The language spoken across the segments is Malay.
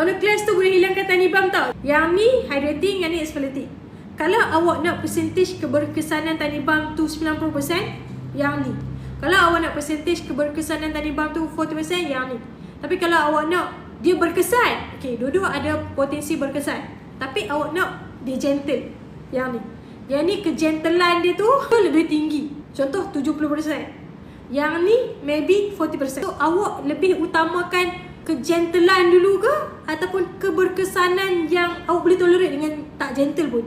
Toner cleanse tu boleh hilangkan tanibam tau. Yang ni hydrating, yang ni exfoliating. Kalau awak nak percentage keberkesanan tanibam tu 90%, yang ni. Kalau awak nak percentage keberkesanan tanibam tu 40%, yang ni. Tapi kalau awak nak dia berkesan, okay, dua-dua ada potensi berkesan. Tapi awak nak dia gentle, yang ni. Yang ni kegentlean dia tu lebih tinggi. Contoh 70%. Yang ni maybe 40%. So awak lebih utamakan kegentlean dulu ke ataupun keberkesanan yang awak boleh tolerate dengan tak gentle pun.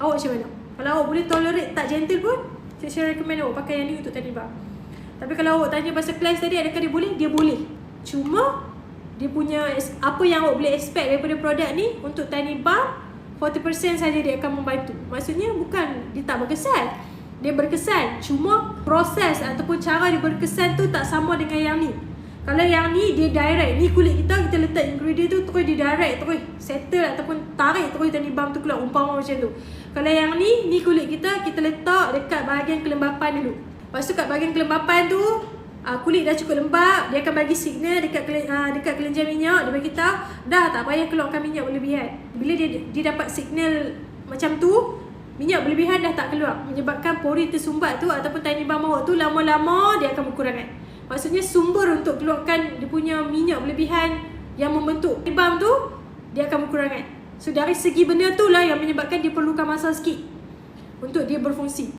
Awak macam mana? Kalau awak boleh tolerate tak gentle pun, saya share recommend awak pakai yang ni untuk tadi bang. Tapi kalau awak tanya pasal cleanse tadi adakah dia boleh? Dia boleh. Cuma dia punya apa yang awak boleh expect daripada produk ni untuk tiny bar 40% saja dia akan membantu. Maksudnya bukan dia tak berkesan. Dia berkesan. Cuma proses ataupun cara dia berkesan tu tak sama dengan yang ni. Kalau yang ni dia direct. Ni kulit kita kita letak ingredient tu Terus dia direct Terus settle ataupun tarik Terus tadi bam tu keluar. Umpama macam tu. Kalau yang ni Ni kulit kita Kita letak dekat bahagian kelembapan dulu. Lepas tu kat bahagian kelembapan tu uh, Kulit dah cukup lembap Dia akan bagi signal dekat uh, dekat kelenjar minyak. Dia bagi tahu Dah tak payah keluarkan minyak berlebihan. Bila dia dia dapat signal macam tu Minyak berlebihan dah tak keluar. Menyebabkan pori tersumbat tu Ataupun tiny awak tu Lama-lama dia akan berkurangan Maksudnya sumber untuk keluarkan dia punya minyak berlebihan yang membentuk ibam tu dia akan berkurangan. So dari segi benda tu lah yang menyebabkan dia perlukan masa sikit untuk dia berfungsi.